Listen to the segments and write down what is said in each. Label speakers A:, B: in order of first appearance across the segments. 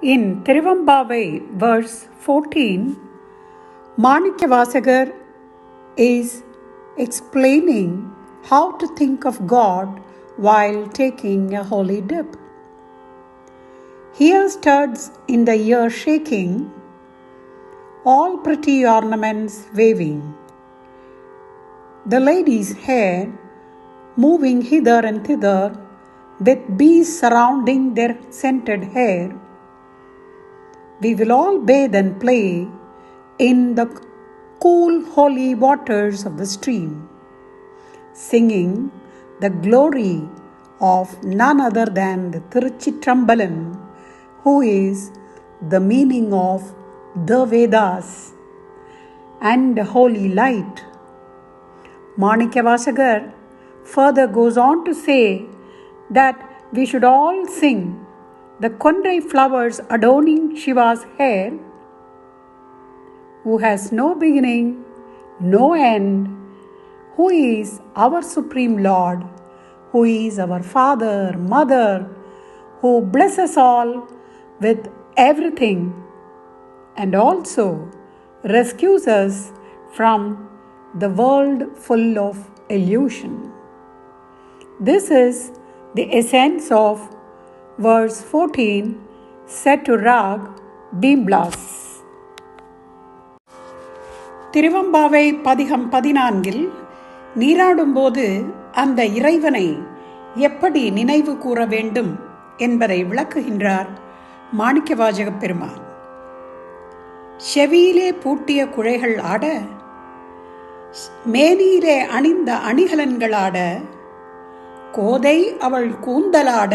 A: In Tiruvambavai, verse 14, Manikya is explaining how to think of God while taking a holy dip. Here studs in the ear shaking, all pretty ornaments waving, the lady's hair moving hither and thither with bees surrounding their scented hair. We will all bathe and play in the cool, holy waters of the stream, singing the glory of none other than the Tiruchitrambalan, who is the meaning of the Vedas and the holy light. Manikya further goes on to say that we should all sing the Kondrai flowers adorning Shiva's hair, who has no beginning, no end, who is our Supreme Lord, who is our Father, Mother, who blesses all with everything and also rescues us from the world full of illusion. This is the essence of verse 14 set to rag Bimblas. Thiruvempavai பதிகம் பதினான்கில் நீராடும்போது அந்த இறைவனை எப்படி நினைவு கூற வேண்டும் என்பதை விளக்குகின்றார் மாணிக்கவாஜக பெருமான் செவியிலே பூட்டிய குழைகள் ஆட மேனியிலே அணிந்த அணிகலன்கள் ஆட கோதை அவள் கூந்தலாட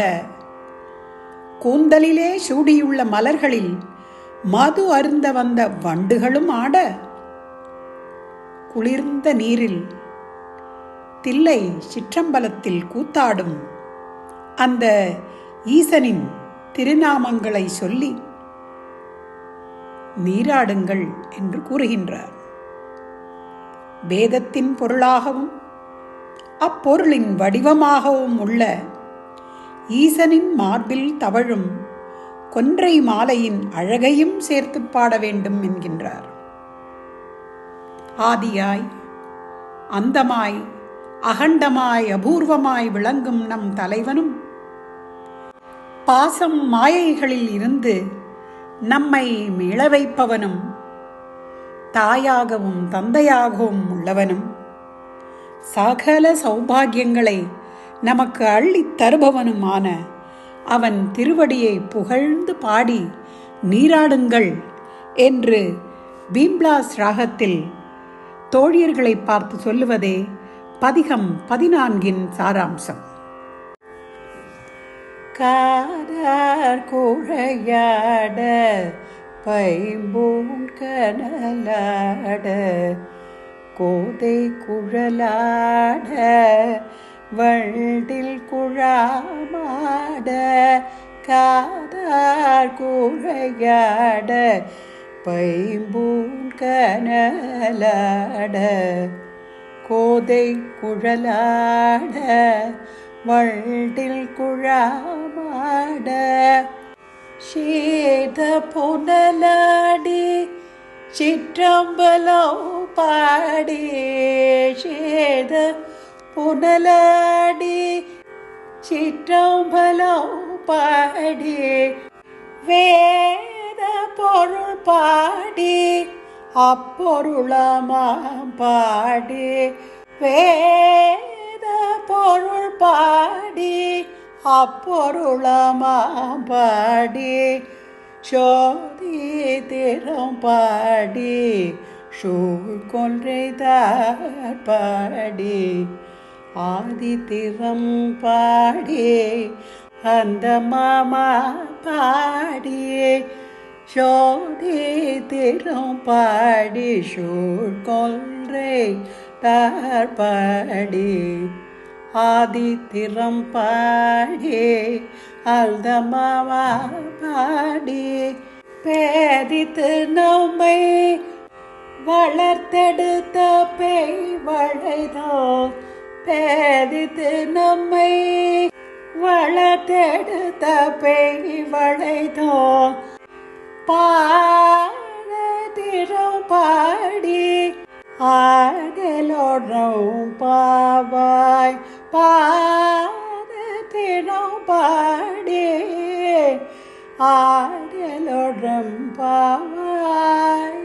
A: கூந்தலிலே சூடியுள்ள மலர்களில் மது அருந்த வந்த வண்டுகளும் ஆட. குளிர்ந்த நீரில் தில்லை சிற்றம்பலத்தில் கூத்தாடும் அந்த ஈசனின் திருநாமங்களை சொல்லி நீராடுங்கள் என்று கூறுகின்றார். வேதத்தின் பொருளாகவும் அப்பொருளின் வடிவமாகவும் உள்ள ஈசனின் மார்பில் தவழும் கொன்றை மாலையின் அழகையும் சேர்த்து பாட வேண்டும் என்கின்றார். ஆதியாய் அந்தமாய் அகண்டமாய் அபூர்வமாய் விளங்கும் நம் தலைவனும் பாசம் மாயைகளில் இருந்து நம்மை மீள வைப்பவனும் தாயாகவும் தந்தையாகவும் உள்ளவனும் சகல சௌபாகியங்களை நமக்கு அள்ளித் தருபவனுமான அவன் திருவடியை புகழ்ந்து பாடி நீராடுங்கள் என்று பீம்லாஸ் ராகத்தில் தோழியர்களை பார்த்து சொல்லுவதே பதிகம் பதினான்கின் சாராம்சம். காதார் குழையாட பைம்பூன் கனலாட கோதை குழலாட வண்டில் குழாமாட காதார் குழையாட பைம்பூன் கனலாட கோதை குழலாட வண்டில் குழாமாட சேத புனலாடி சிற்றம்பலம் பாடி சேத புனலாடி சிற்றம்பலம் பாடி வேத பொருள் பாடி அப்பொருளமாம் பாடி வேத பொருள் பாடி அப்பொருளமாம் பாடி சோதி திறம் பாடி சூழ் கொன்றைதார் பாடி ஆதி திறம் பாடியே அந்த மாமா பாடியே. சோதி திறம் பாடி சூழ் கொன்றை ஆதி திறம் பாடியே அந்த மாமா பாடியே. பேதித்து நம்மை வளர்த்தெடுத்த பேய் வளைதோ பேதித்து நம்மை வளர்த்தெடுத்த பேய் வளைதோ? பாடத்திரம் பாடி ஆடலோடும் பாவாய். பாடத்திரம் பாடி ஆடலோடும் பாவாய்.